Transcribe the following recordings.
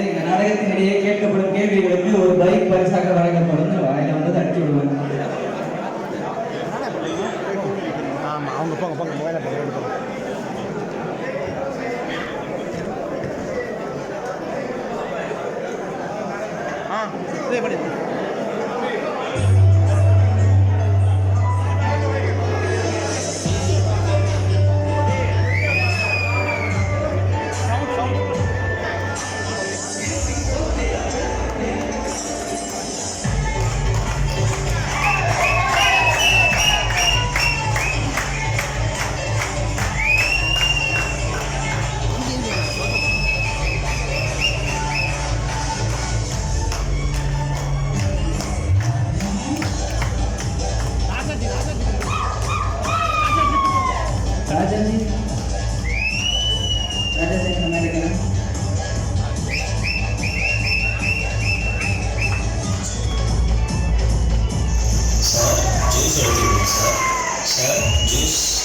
இந்த நாடகத்தினிடையே கேட்கப்படும் கேள்விகளுக்கு ஒரு பைக் பரிசாக வழங்கப்படும். வாயில வந்து தட்டி விடுவாங்க. ஆமாம் அவங்க போங்க போங்க மொபைலை போங்க ஆ இதே படி.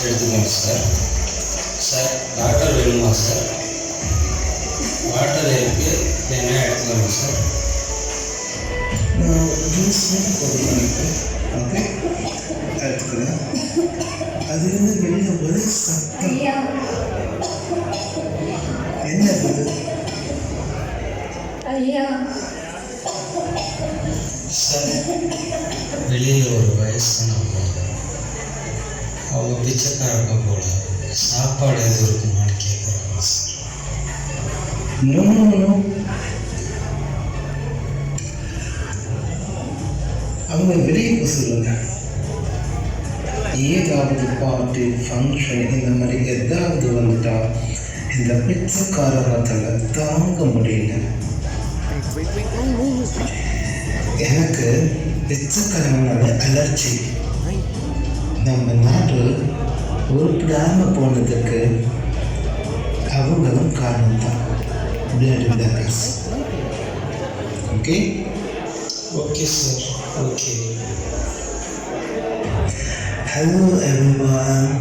எடுத்துக்கோங்க சார். சார் வாட்டர் வேணுமா சார்? வாட்டர் இருக்கு என்ன எடுத்துக்கோங்க சார்? ஜூஸ் கொடுக்குறேன் ஓகே எடுத்துக்கிறேன். அதுலேருந்து வெளியில் ஒரே சத்தம் அவங்க போல சாப்பாடு எதுவும் இருக்குமான்னு கேட்குறாங்க சார் அவங்க வெளியே போக சொல்லுங்க. ஏதாவது பார்ட்டி ஃபங்க்ஷன் இந்த மாதிரி எதாவது வந்துட்டா இந்த பிச்சைக்காரத்தில் தாங்க முடியல. எனக்கு பிச்சைக்காரங்களோட அலர்ஜி நம்ம நாடு உருப்பிடாமல் போனதுக்கு அவங்களும் காரணம் தான். பிளட் bakers okay okay sir okay hello everyone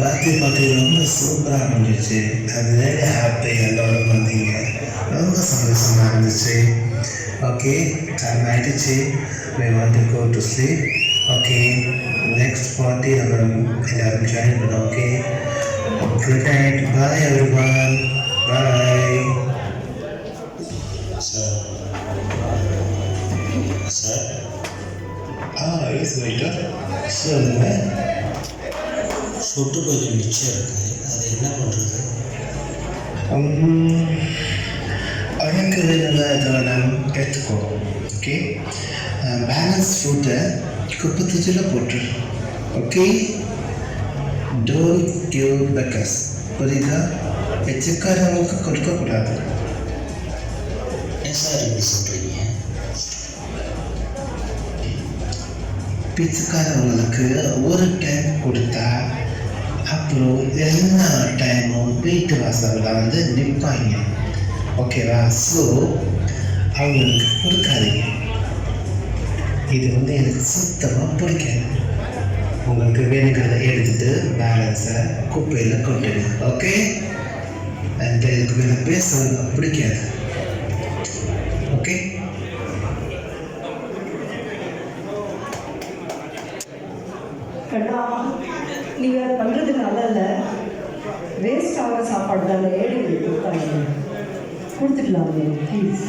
birthday party ரொம்ப சூப்பராக இருந்துச்சு அது வெரி ஹாப்பி எல்லோரும் வந்தீங்க. ரொம்ப சந்தோஷமாக இருந்துச்சு. ஓகே டைம் ஆயிடுச்சு we want to go to sleep. Okay next party நம்ம எல்லாரும் ஜாயின் பண்ணோம் okay good night bye everyone bye sir sir ஆ எஸ் வெயிட்டர் சொல்லுங்க சொட்டு கொஞ்சம் மிச்சம் இருக்குது அது என்ன பண்ணுறது உம், எனக்கு வேணுங்க எடுத்துக்கோ. ஓகே பேலன்ஸ் ஃபுட்டை குப்பை தொட்டியில் போட்டுரு ஓகே டோன்ட் கிவ் பெக்கர்ஸ் புரியுதா? பிச்சைக்காரங்களுக்கு கொடுக்கக்கூடாது. ஏன் சார் இப்படி சொல்கிறீங்க பிச்சைக்காரங்களுக்கு ஒரு டைம் கொடுத்தா அப்புறம் எல்லா டைமும் வீட்டு வாசலில் வந்து நிற்பாங்க ஓகேவா ஸோ அவங்களுக்கு கொடுக்காதீங்க. இது வந்து எனக்கு சுத்தமாக பிடிக்காது. உங்களுக்கு வேணுங்கிறத எடுத்துட்டு பேலன்ஸை குப்பையில் கொட்டுங்க. ஓகே அண்ட் எனக்கு மேலே பேச பிடிக்காது. ஓகே கண்ணா நீங்கள் பண்ணுறது இல்லை. வேஸ்ட் ஆகிற சாப்பாடு தான் ஏழைகளுக்கு கொடுத்தாங்க. கொடுத்துடலாமே please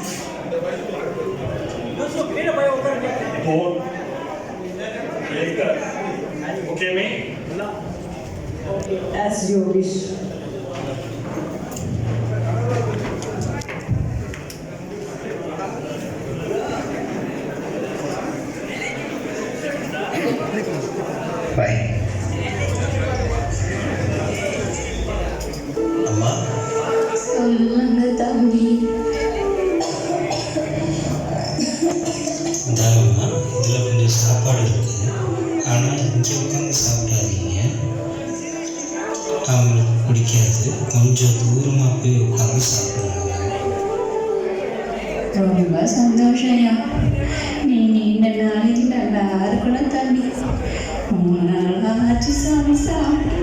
Four. As you wish. கொஞ்சம் உட்காந்து சாப்பிடாதீங்க. அவங்களுக்கு பிடிக்காது. கொஞ்சம் தூரமாக போய் உட்காந்து சாப்பிடுவாங்க ரொம்ப சந்தோஷம்யா. நீ நீண்ட நாளில் நல்லா இருக்கணும் தம்பி. மூணு நாளாக ஆச்சு சாமி சாப்பிடு.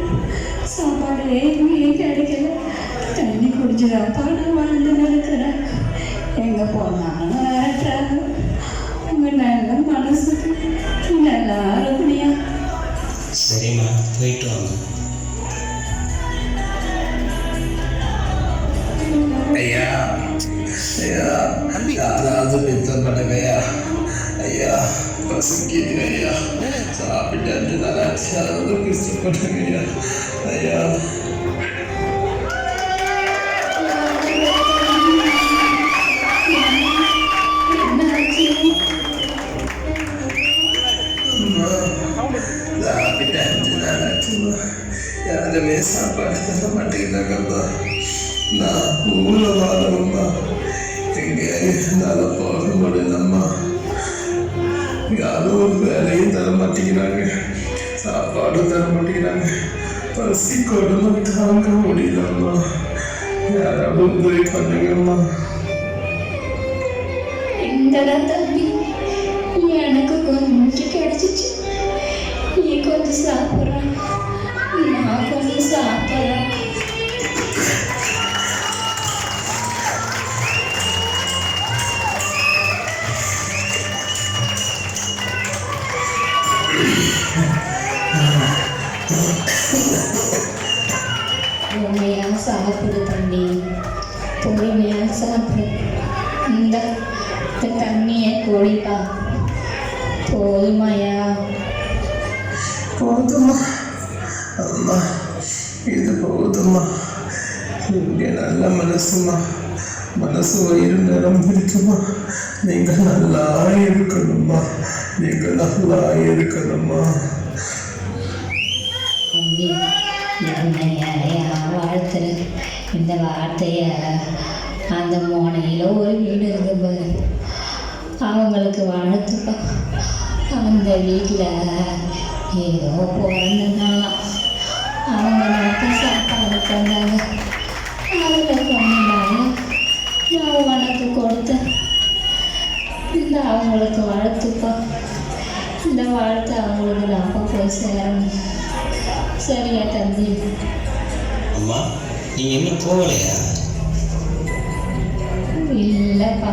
சாப்பாடு எதுவுமே கிடைக்கல. தண்ணி குடிச்சு அப்பாடு வாழ்ந்து நடக்கிறேன். எங்கே போனாலும் ஆட்டாங்க உங்கள் நல்ல மனசுக்கு நல்லா சரிம்மா போயிட்டு வாங்க ஐயா ஐயா அதாவது பித்தம் பண்ணுங்கய்யா ஐயா. பசிக்கிறேன் ஐயா. சாப்பிட்டு ஐயா சாப்பாடு தர மாட்டேங்கிறாங்கம்மா நான் ஊரில் வாழணும்மா எங்கேயாவது இருந்தாலும் போக முடியலம்மா யாரும் ஒரு வேலையும் தர மாட்டேங்கிறாங்க சாப்பாடும் தர மாட்டேங்கிறாங்க பசி கொடுமை தாங்க முடியலம்மா யாராவது உதவி பண்ணுங்கம்மா தம்பி எனக்கு கொஞ்சம் கிடைச்சிச்சு நீ கொஞ்சம் சாப்பிட்றேன் நான் கொஞ்சம் சாப்பிட்றேன் பொறுமையாக சாப்பிடு தம்பி பொறுமையாக சாப்பிடு இந்த இந்த தண்ணியை குடிப்பா போதுமாயா போதுமா அம்மா இது போதுமா இங்கே நல்ல மனசுமா மனசு வயிறு நிறம் இருக்குமா நீங்கள் நல்லா இருக்கணுமா நீங்கள் நல்லா இருக்கணுமா தம்பி வாழ்த்துறேன் இந்த வார்த்தையை அந்த மோனையில் ஒரு வீடு இருக்கு பாரு. அவங்களுக்கு வாழ்த்துப்பா. அந்த வீட்டில் ஏதோ பிறந்தனாலாம் அவங்க மட்டும் சாப்பாடு தந்தாங்க அதில் கொண்டாங்க நான் உனக்கு கொடுத்தேன் இந்த அவங்களுக்கு வாழ்த்துப்பா இந்த வாழ்த்து அவங்களுக்கு தான்ப்பா போய் சேரணும் சரியா தம்பி அம்மா நீங்க இன்னும் போகலையா இல்லைப்பா.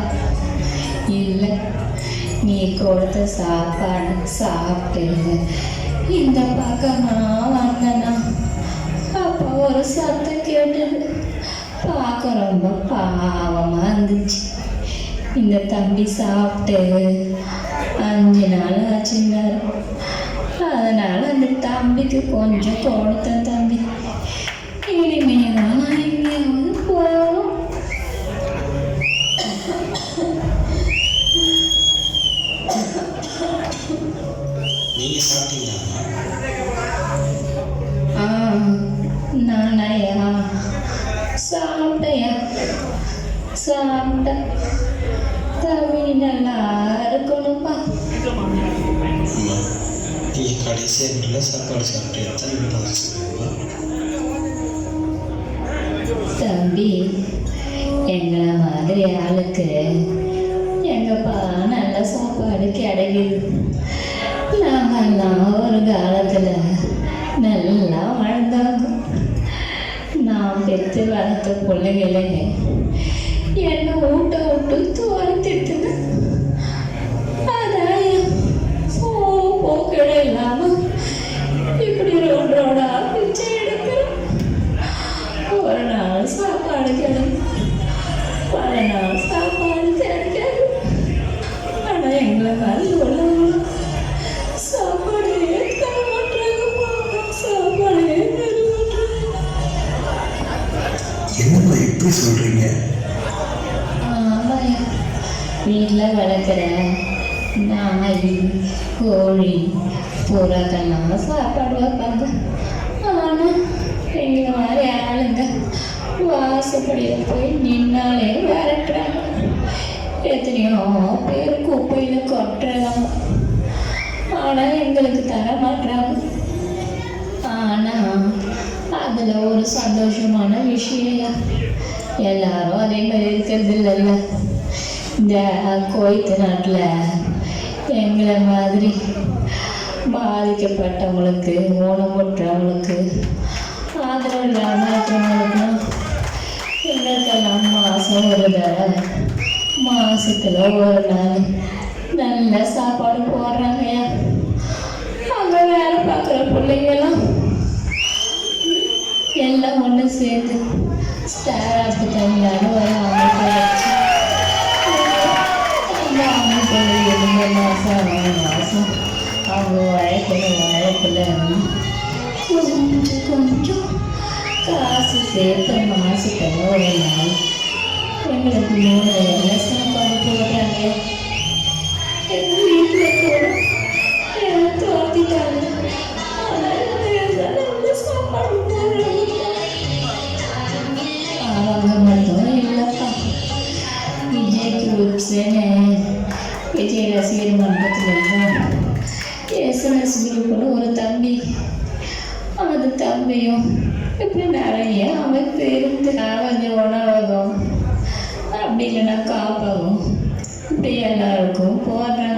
இல்லை. நீ கொடுத்த சாப்பாடு சாப்பிட்டு இந்த பக்கம் வந்தனா? ஒரு சத்தம் கேட்டது பார்க்க ரொம்ப பாவமாக இருந்துச்சு இந்த தம்பி சாப்பிட்டு அஞ்சு நாள் ஆச்சுன்னாரு அதனால் அந்த தம்பிக்கு கொஞ்சம் கொடுத்தேன் தம்பி இனிமேல் நானாயா சாப்பிட்டையா சாப்பிட்டேன் தம்பி நல்லா இருக்கணும்ப்பா. அம்மா நீங்க கடைசியாக நல்ல சாப்பாடு சாப்பிட்டு எத்தனை நாள் ஆச்சுங்களா தம்பி எங்களை மாதிரி ஆளுக்கு எங்கப்பா நல்ல சாப்பாடு கிடைக்குது. நாங்கெல்லாம் ஒரு காலத்தில் நல்லா நான் பெற்று வளர்த்த பிள்ளைகளே என்னை ஊட்ட விட்டு துரத்திட்டுங்க அதான் வீட்டில் வளர்க்குற நாய் கோழி புறாக்கெல்லாம் சாப்பாடு வைப்பாங்க. ஆனால் எங்களை மாதிரி ஆளுங்க வாசப்படியில் போய் நின்னாலே விரட்டுறாங்க. எத்தனையோ பேர் குப்பையில் கொட்டுறாங்க. ஆனால் எங்களுக்கு தர மாட்டாங்க ஆனால் அதில் ஒரு சந்தோஷமான விஷயம் எல்லாரும் அதே மாதிரி இருக்கிறது இல்லைல்ல. இந்த கோயத்து நாட்டில் எங்களை மாதிரி பாதிக்கப்பட்டவங்களுக்கு ஊனமுற்றவங்களுக்கு ஆதரவு இல்லாமல் இருக்கிறவங்களுக்குலாம் எங்களுக்கெல்லாம் மாதம் ஒரு தடவை மாதத்தில் ஒரு நாள் நல்ல சாப்பாடு போடுறாங்கய்யா எனக்குன்னு வாழக்குள்ள கொஞ்சம் கொஞ்சம் காசு சேர்த்து மாசுக்கு ஒரு நாள் எங்களுக்கு மூணு வேலை சாப்பாடு போடுறாங்க எங்க வீட்டில் கூட எல்லாம் தோத்திட்டாங்க சாப்பாடு போடுறாங்க அவங்க மட்டும் இல்லைப்பா விஜய் குரூப்ஸ்னு எஸ்என்எஸ் ஒரு தம்பி. அந்த தம்பியும் இப்படி நிறைய அமைப்பு இருந்து கொஞ்சம் உணவகம் அப்படி இல்லைன்னா காப்பகம் இப்படி எல்லாருக்கும் போடுறாங்க